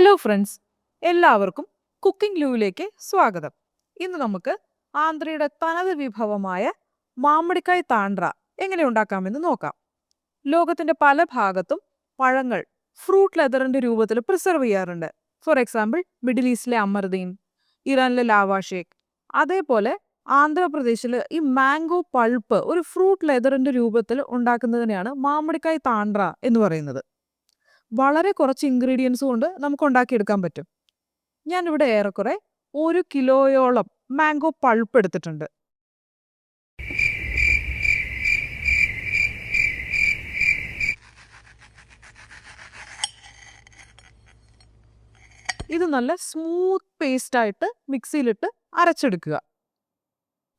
Hello friends എല്ലാവർക്കും cooking ലൂവിലേക്ക് സ്വാഗതം. ഇന്ന് നമുക്ക് ആന്ധ്രയുടെ തനത് വിഭവമായ മാമ്പടിക്കായ് താണ്ട്ര എങ്ങനെ ഉണ്ടാക്കാമെന്ന് നോക്കാം. ലോകത്തിന്റെ പല ഭാഗത്തും പഴങ്ങൾ ഫ്രൂട്ട് ലെതറിന്റെ രൂപത്തിൽ പ്രിസർവ് ചെയ്യാറുണ്ട്. ഫോർ എക്സാമ്പിൾ മിഡിൽ ഈസ്റ്റിലെ അമർദീൻ ഇറാനിലെ ലാവാ അതേപോലെ ആന്ധ്രാപ്രദേശിൽ ഈ മാംഗോ പൾപ്പ് ഒരു ഫ്രൂട്ട് ലെതറിന്റെ രൂപത്തിൽ ഉണ്ടാക്കുന്നതിനെയാണ് മാമ്പടിക്കായ് താണ്ട്ര എന്ന് പറയുന്നത്. വളരെ കുറച്ച് ഇൻഗ്രീഡിയൻസ് കൊണ്ട് നമുക്ക് ഉണ്ടാക്കിയെടുക്കാൻ പറ്റും. ഞാനിവിടെ ഏറെക്കുറെ ഒരു കിലോയോളം മാംഗോ പൾപ്പ് എടുത്തിട്ടുണ്ട്. ഇത് നല്ല സ്മൂത്ത് പേസ്റ്റായിട്ട് മിക്സിയിലിട്ട് അരച്ചെടുക്കുക.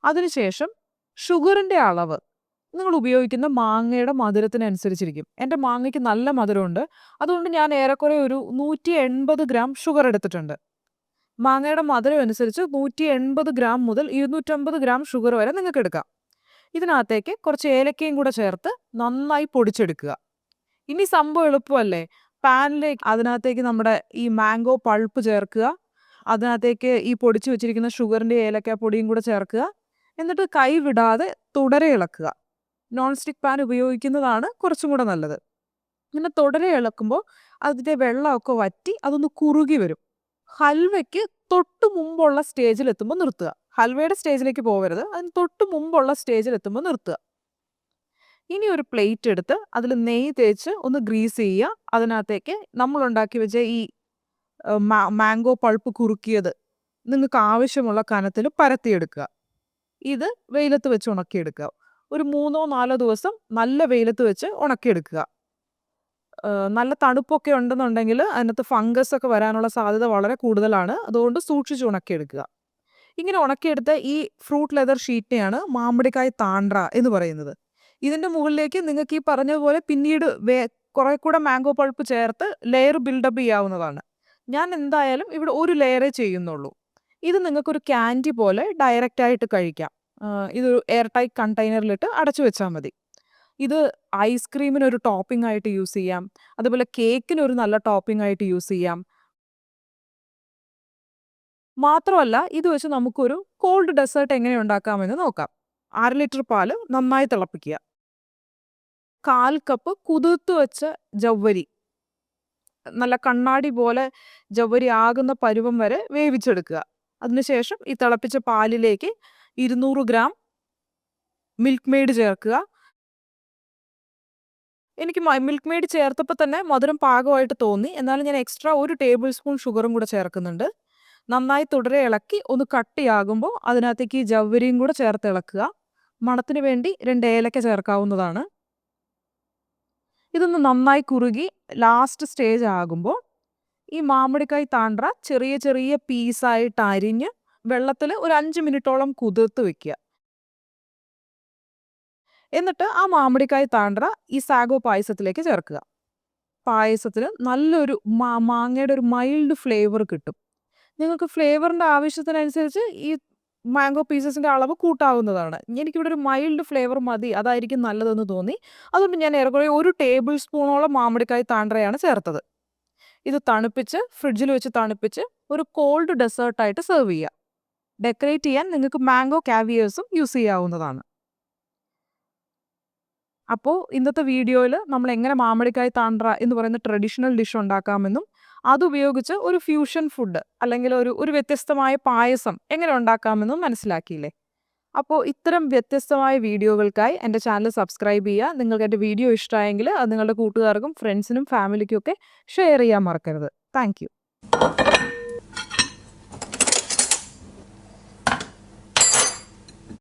അതിനുശേഷം ഷുഗറിന്റെ അളവ് നിങ്ങൾ ഉപയോഗിക്കുന്ന മാങ്ങയുടെ മധുരത്തിനനുസരിച്ചിരിക്കും. എന്റെ മാങ്ങയ്ക്ക് നല്ല മധുരമുണ്ട്. അതുകൊണ്ട് ഞാൻ ഏറെക്കുറെ ഒരു നൂറ്റി എൺപത് ഗ്രാം ഷുഗർ എടുത്തിട്ടുണ്ട്. മാങ്ങയുടെ മധുരം അനുസരിച്ച് നൂറ്റി എൺപത് ഗ്രാം മുതൽ ഇരുന്നൂറ്റമ്പത് ഗ്രാം ഷുഗർ വരെ നിങ്ങൾക്ക് എടുക്കാം. ഇതിനകത്തേക്ക് കുറച്ച് ഏലക്കയും കൂടെ ചേർത്ത് നന്നായി പൊടിച്ചെടുക്കുക. ഇനി സംഭവം എളുപ്പമല്ലേ? പാനിലേക്ക് അതിനകത്തേക്ക് നമ്മുടെ ഈ മാംഗോ പൾപ്പ് ചേർക്കുക. അതിനകത്തേക്ക് ഈ പൊടിച്ചു വെച്ചിരിക്കുന്ന ഷുഗറിന്റെ ഏലക്ക പൊടിയും കൂടെ ചേർക്കുക. എന്നിട്ട് കൈ വിടാതെ തുടരെ ഇളക്കുക. നോൺ സ്റ്റിക്ക് പാൻ ഉപയോഗിക്കുന്നതാണ് കുറച്ചും കൂടെ നല്ലത്. ഇങ്ങനെ തുടരെ ഇളക്കുമ്പോൾ അതിന്റെ വെള്ളമൊക്കെ വറ്റി അതൊന്ന് കുറുകി വരും. ഹൽവയ്ക്ക് തൊട്ട് മുമ്പുള്ള സ്റ്റേജിൽ എത്തുമ്പോൾ നിർത്തുക. ഹൽവയുടെ സ്റ്റേജിലേക്ക് പോകരുത് അതിന് തൊട്ട് മുമ്പുള്ള സ്റ്റേജിൽ എത്തുമ്പോൾ നിർത്തുക. ഇനി ഒരു പ്ലേറ്റ് എടുത്ത് അതിൽ നെയ്യ് തേച്ച് ഒന്ന് ഗ്രീസ് ചെയ്യുക. അതിനകത്തേക്ക് നമ്മൾ ഉണ്ടാക്കി വെച്ച ഈ മാംഗോ പൾപ്പ് കുറുക്കിയത് നിങ്ങൾക്ക് ആവശ്യമുള്ള കനത്തിൽ പരത്തിയെടുക്കുക. ഇത് വെയിലത്ത് വെച്ച് ഉണക്കിയെടുക്കുക. ഒരു മൂന്നോ നാലോ ദിവസം നല്ല വെയിലത്ത് വെച്ച് ഉണക്കിയെടുക്കുക. നല്ല തണുപ്പൊക്കെ ഉണ്ടെന്നുണ്ടെങ്കിൽ അതിനകത്ത് ഫംഗസ് ഒക്കെ വരാനുള്ള സാധ്യത വളരെ കൂടുതലാണ്. അതുകൊണ്ട് സൂക്ഷിച്ച് ഉണക്കിയെടുക്കുക. ഇങ്ങനെ ഉണക്കിയെടുത്ത ഈ ഫ്രൂട്ട് ലെതർ ഷീറ്റിനെയാണ് മാമിടിക്കായ് താണ്ട്ര എന്ന് പറയുന്നത്. ഇതിന്റെ മുകളിലേക്ക് നിങ്ങൾക്ക് ഈ പറഞ്ഞതുപോലെ പിന്നീട് വേ കുറെ കൂടെ മാംഗോ പൾപ്പ് ചേർത്ത് ലെയർ ബിൽഡപ്പ് ചെയ്യാവുന്നതാണ്. ഞാൻ എന്തായാലും ഇവിടെ ഒരു ലെയറേ ചെയ്യുന്നുള്ളൂ. ഇത് നിങ്ങൾക്കൊരു ക്യാൻഡി പോലെ ഡയറക്റ്റായിട്ട് കഴിക്കാം. ഇതൊരു എയർ ടൈറ്റ് കണ്ടെയ്നറിലിട്ട് അടച്ചു വെച്ചാൽ മതി. ഇത് ഐസ്ക്രീമിന് ഒരു ടോപ്പിംഗ് ആയിട്ട് യൂസ് ചെയ്യാം. അതുപോലെ കേക്കിന് ഒരു നല്ല ടോപ്പിംഗ് ആയിട്ട് യൂസ് ചെയ്യാം. മാത്രമല്ല ഇത് വെച്ച് നമുക്കൊരു കോൾഡ് ഡെസേർട്ട് എങ്ങനെ ഉണ്ടാക്കാമെന്ന് നോക്കാം. അര ലിറ്റർ പാൽ നന്നായി തിളപ്പിക്കുക. കാൽ കപ്പ് കുതിർത്ത് വെച്ച ജവ്വരി. നല്ല കണ്ണാടി പോലെ ജവ്വരി ആകുന്ന പരുവം വരെ വേവിച്ചെടുക്കുക. അതിനുശേഷം ഈ തിളപ്പിച്ച പാലിലേക്ക് ഇരുന്നൂറ് ഗ്രാം മിൽക്ക് മെയ്ഡ് ചേർക്കുക. എനിക്ക് മിൽക്ക് മെയ്ഡ് ചേർത്തപ്പോൾ തന്നെ മധുരം പാകമായിട്ട് തോന്നി. എന്നാലും ഞാൻ എക്സ്ട്രാ ഒരു ടേബിൾ സ്പൂൺ ഷുഗറും കൂടെ ചേർക്കുന്നുണ്ട്. നന്നായി തുടരെ ഇളക്കി ഒന്ന് കട്ടിയാകുമ്പോൾ അതിനകത്തേക്ക് ഈ ജവ്വരിയും കൂടെ ചേർത്ത് ഇളക്കുക. മണത്തിന് വേണ്ടി രണ്ട് ഏലക്ക ചേർക്കാവുന്നതാണ്. ഇതൊന്ന് നന്നായി കുറുകി ലാസ്റ്റ് സ്റ്റേജ് ആകുമ്പോൾ ഈ മാമ്പടിക്കായ് താണ്ട്ര ചെറിയ ചെറിയ പീസായിട്ട് അരിഞ്ഞ് വെള്ളത്തിൽ ഒരു അഞ്ച് മിനിറ്റോളം കുതിർത്ത് വെക്കുക. എന്നിട്ട് ആ മാമിടിക്കായ് താണ്ട്ര ഈ സാഗോ പായസത്തിലേക്ക് ചേർക്കുക. പായസത്തിന് നല്ലൊരു മാ മാങ്ങയുടെ ഒരു മൈൽഡ് ഫ്ലേവർ കിട്ടും. നിങ്ങൾക്ക് ഫ്ലേവറിന്റെ ആവശ്യത്തിനനുസരിച്ച് ഈ മാംഗോ പീസസിന്റെ അളവ് കൂട്ടാവുന്നതാണ്. എനിക്കിവിടെ ഒരു മൈൽഡ് ഫ്ലേവർ മതി അതായിരിക്കും നല്ലതെന്ന് തോന്നി. അതുകൊണ്ട് ഞാൻ ഏറെക്കുറെ ഒരു ടേബിൾ സ്പൂണോളം മാമിടിക്കായ് താണ്ടയാണ് ചേർത്തത്. ഇത് തണുപ്പിച്ച് ഫ്രിഡ്ജിൽ വെച്ച് തണുപ്പിച്ച് ഒരു കോൾഡ് ഡെസേർട്ടായിട്ട് സെർവ് ചെയ്യുക. ഡെക്കറേറ്റ് ചെയ്യാൻ നിങ്ങൾക്ക് മാംഗോ കാവിയേഴ്സും യൂസ് ചെയ്യാവുന്നതാണ്. അപ്പോൾ ഇന്നത്തെ വീഡിയോയിൽ നമ്മൾ എങ്ങനെ മാമ്പടിക്കായ് താണ്ട്ര എന്ന് പറയുന്ന ട്രഡീഷണൽ ഡിഷ് ഉണ്ടാക്കാമെന്നും അതുപയോഗിച്ച് ഒരു ഫ്യൂഷൻ ഫുഡ് അല്ലെങ്കിൽ ഒരു ഒരു വ്യത്യസ്തമായ പായസം എങ്ങനെ ഉണ്ടാക്കാമെന്നും മനസ്സിലാക്കിയില്ലേ? അപ്പോൾ ഇത്തരം വ്യത്യസ്തമായ വീഡിയോകൾക്കായി എന്റെ ചാനൽ സബ്സ്ക്രൈബ് ചെയ്യുക. നിങ്ങൾക്ക് എന്റെ വീഡിയോ ഇഷ്ടമായെങ്കിൽ അത് നിങ്ങളുടെ കൂട്ടുകാർക്കും ഫ്രണ്ട്സിനും ഫാമിലിക്കും ഒക്കെ ഷെയർ ചെയ്യാൻ മറക്കരുത്. താങ്ക്